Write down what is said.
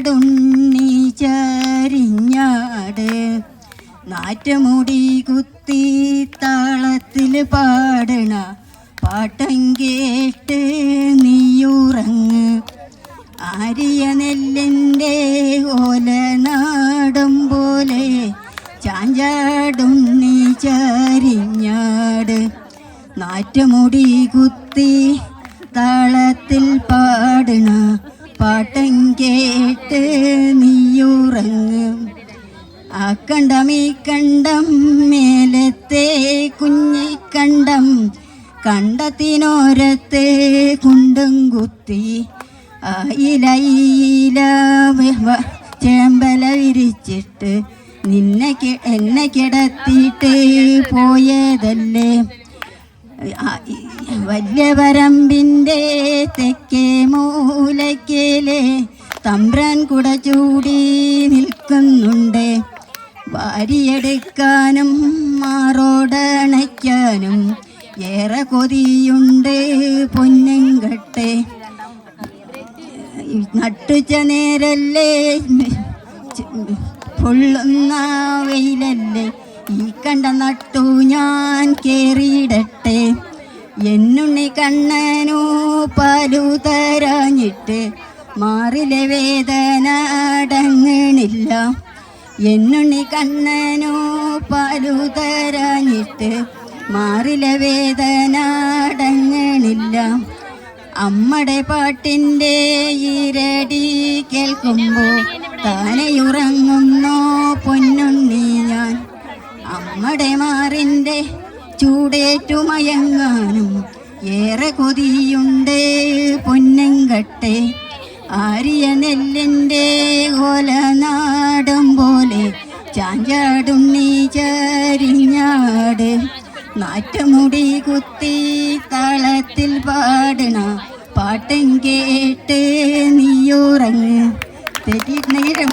ചാഞ്ചാടുണ്ണി ചരിഞ്ഞാട് നാറ്റമുടി കുത്തി താളത്തിൽ പാടണ പാട്ടം കേട്ട് നീയുറങ്ങ്. ആരിയ നെല്ലിന്റെ ഓല നാടം പോലെ ചാഞ്ചാടുണ്ണി ചരിഞ്ഞാട് നാറ്റുമുടി കുത്തി താളത്തിൽ പാടണ പാട്ടം കേട്ട് നീയുറങ്ങും. ആ കണ്ടം ഈ കണ്ടം മേലത്തെ കുഞ്ഞിക്കണ്ടം കണ്ടത്തിനോരത്തെ കുണ്ടും കുത്തി. ഈല ചേമ്പല വിരിച്ചിട്ട് നിന്നെ എന്നെ കിടത്തിയിട്ട് പോയതല്ലേ? വലിയ പറമ്പിന്റെ തെക്കേ മൂലക്കേലെ തമ്പ്രാൻ കുട ചൂടി നിൽക്കുന്നുണ്ട്. വാരിയെടുക്കാനും മാറോടണയ്ക്കാനും ഏറെ കൊതിയുണ്ട് പൊന്നുംകട്ടെ നട്ടുച്ച നേരല്ലേ പൊള്ളുന്ന വെയിലല്ലേ? ഈ കണ്ട നട്ടു ഞാൻ കേറിയിടട്ടെ. എന്നുണ്ണി കണ്ണനു പാലു തരാഞ്ഞിട്ട് മാറിലെ വേദന അടങ്ങണില്ല. എന്നുണ്ണി കണ്ണനോ പാലു തരാഞ്ഞിട്ട് മാറിലെ വേദന അടങ്ങണില്ല. അമ്മടെ പാട്ടിന്റെ ഇരടി കേൾക്കുമ്പോൾ താനെയുറങ്ങുന്നോ പൊന്നുണ്ണി ഞാൻ. അമ്മടെ മാറിന്റെ ചൂടേറ്റുമയങ്ങാനും ഏറെ കൊതിയുണ്ട് പൊന്നങ്കട്ടെ. ആരിയ നെല്ലിന്റെ പോലെ ചാഞ്ചാടും നീ ചരിഞ്ഞാട്. നാറ്റുമുടി കുത്തി താളത്തിൽ പാടണ പാട്ടും കേട്ട് നീയുറങ്ങ്. ക്ഷമിക്കുക